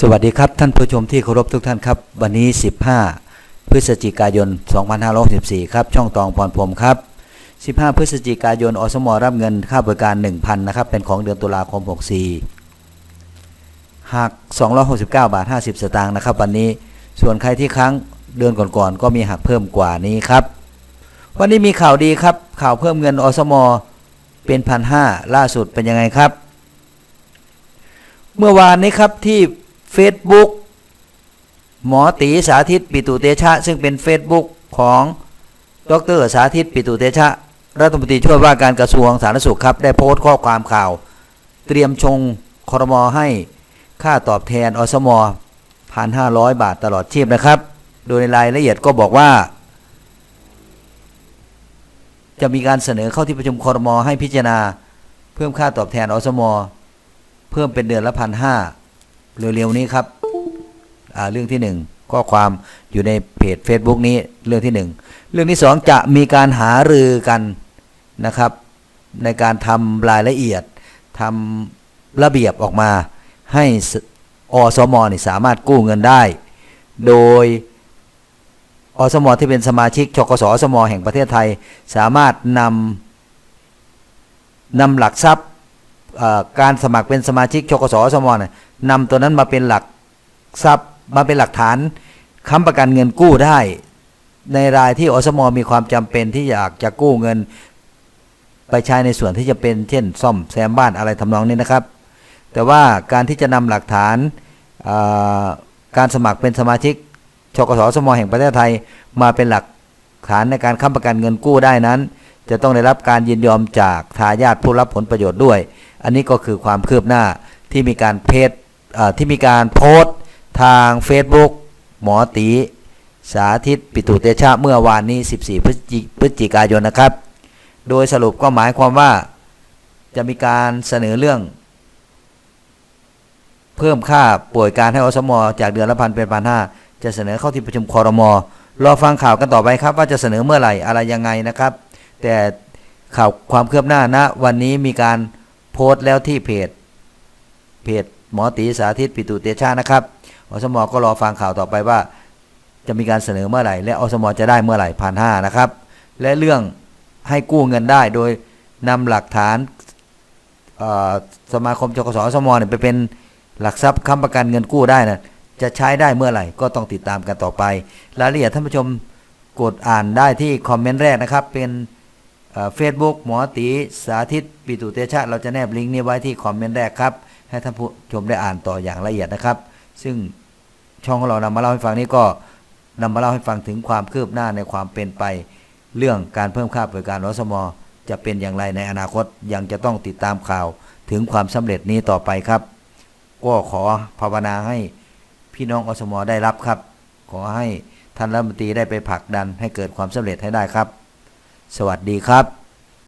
สวัสดีครับ ท่านผู้ชมที่เคารพทุกท่านครับ วันนี้ 15 พฤศจิกายน 2564 ครับ ช่องตองพรพรมครับ 15 พฤศจิกายนอสมรับเงินค่าบริการ 1,000 นะครับ เป็นของเดือนตุลาคม 64หัก 269 บาท 50 สตางค์นะครับ วันนี้ส่วนใครที่ค้างเดือนก่อนๆก็มีหักเพิ่มกว่านี้ครับ วันนี้มีข่าวดีครับ ข่าวเพิ่มเงินอสมเป็นพันห้าล่าสุดเป็นยังไงครับ เมื่อวานนี้ครับที่ Facebook หมอตีสาธิตปิตุเตชะ ซึ่งเป็น Facebook ของดรสาธิตปิตุเตชะ รัฐมนตรีช่วยว่าการกระทรวงสาธารณสุขครับ ได้โพสต์ข้อความข่าว เตรียมชงคอรมอให้ค่าตอบแทนอสมพันห้าร้อยบาทตลอดชีพนะครับ โดยในรายละเอียดก็บอกว่า จะมีการเสนอเข้าที่ประชุมคอรมอให้พิจารณา เพิ่มค่าตอบแทนอสมเพิ่มเป็นเดือนละพันห้า เร็วๆนี้ครับเรื่องที่หนึ่งข้อความอยู่ในเพจ Facebook นี้เรื่องที่หนึ่งเรื่องที่สองจะมีการหารือกันนะครับ ในการทำรายละเอียดทำระเบียบออกมา ให้อสมนี่สามารถกู้เงินได้ โดยอสมที่เป็นสมาชิกชกสอสมแห่งประเทศไทย สามารถนำนำหลักทรัพย์การสมัครเป็นสมาชิกชกสสมเนี่ย นำตัวนั้นมาเป็นหลักทรัพย์มาเป็นหลักฐานค้ำประกันเงินกู้ได้ ในรายที่อสมมีความจำเป็นที่อยากจะกู้เงิน ไปใช้ในส่วนที่จะเป็นเช่น ซ่อมแซมบ้านอะไรทำนองนี้นะครับ แต่ว่าการที่จะนำหลักฐานการสมัครเป็นสมาชิกชกสสมแห่งประเทศไทยมาเป็นหลักฐานในการค้ำประกันเงินกู้ได้นั้น จะต้องได้รับการยินยอมจากทายาทผู้รับผลประโยชน์ด้วย อันนี้ก็คือความคืบหน้าที่มีการเพจ ที่มีการโพสต์ทาง Facebook หมอตี สาธิตปิตุเตชะเมื่อวานนี้ 14พฤศจิพฤศจิกายนนะครับ โดยสรุปก็หมายความว่าจะมีการเสนอเรื่อง เพิ่มค่าป่วยการให้อสมอจากเดือนละพันเป็นพันห้าจะเสนอเข้าที่ประชุมคอรมอรอฟังข่าวกันต่อไปครับว่าจะเสนอเมื่อไหร่อะไรยังไงนะครับ แต่ข่าวความเคลือบหน้าณวันนี้มีการโพสต์แล้วที่เพจเพจ หมอตีสาธิตปิตุเตชะนะครับอสมก็รอฟังข่าวต่อไปว่า จะมีการเสนอเมื่อไหร่ และอสมจะได้เมื่อไหร่พันห้านะครับ และเรื่องให้กู้เงินได้โดยนำหลักฐานสมาคมจกสอสมเนี่ยไปเป็นหลักทรัพย์ค้ำประกันเงินกู้ได้นะจะใช้ได้เมื่อไหร่ก็ต้องติดตามกันต่อไป รายละเอียดท่านผู้ชมกดอ่านได้ที่คอมเมนต์แรกนะครับ เป็นเฟซบุ๊กหมอตีสาธิตปิตุเตชะ เราจะแนบลิงก์นี้ไว้ที่คอมเมนต์แรกครับ ให้ท่านผู้ชมได้อ่านต่ออย่างละเอียดนะครับ ซึ่งช่องของเรานำมาเล่าให้ฟังนี้ก็นำมาเล่าให้ฟังถึงความคืบหน้าในความเป็นไป เรื่องการเพิ่มค่าบริการรสมจะเป็นอย่างไรในอนาคตยังจะต้องติดตามข่าวถึงความสำเร็จนี้ต่อไปครับ ก็ขอภาวนาให้พี่น้องอสมได้รับครับ ขอให้ท่านรัฐมนตรีได้ไปผลักดันให้เกิดความสำเร็จให้ได้ครับ สวัสดีครับ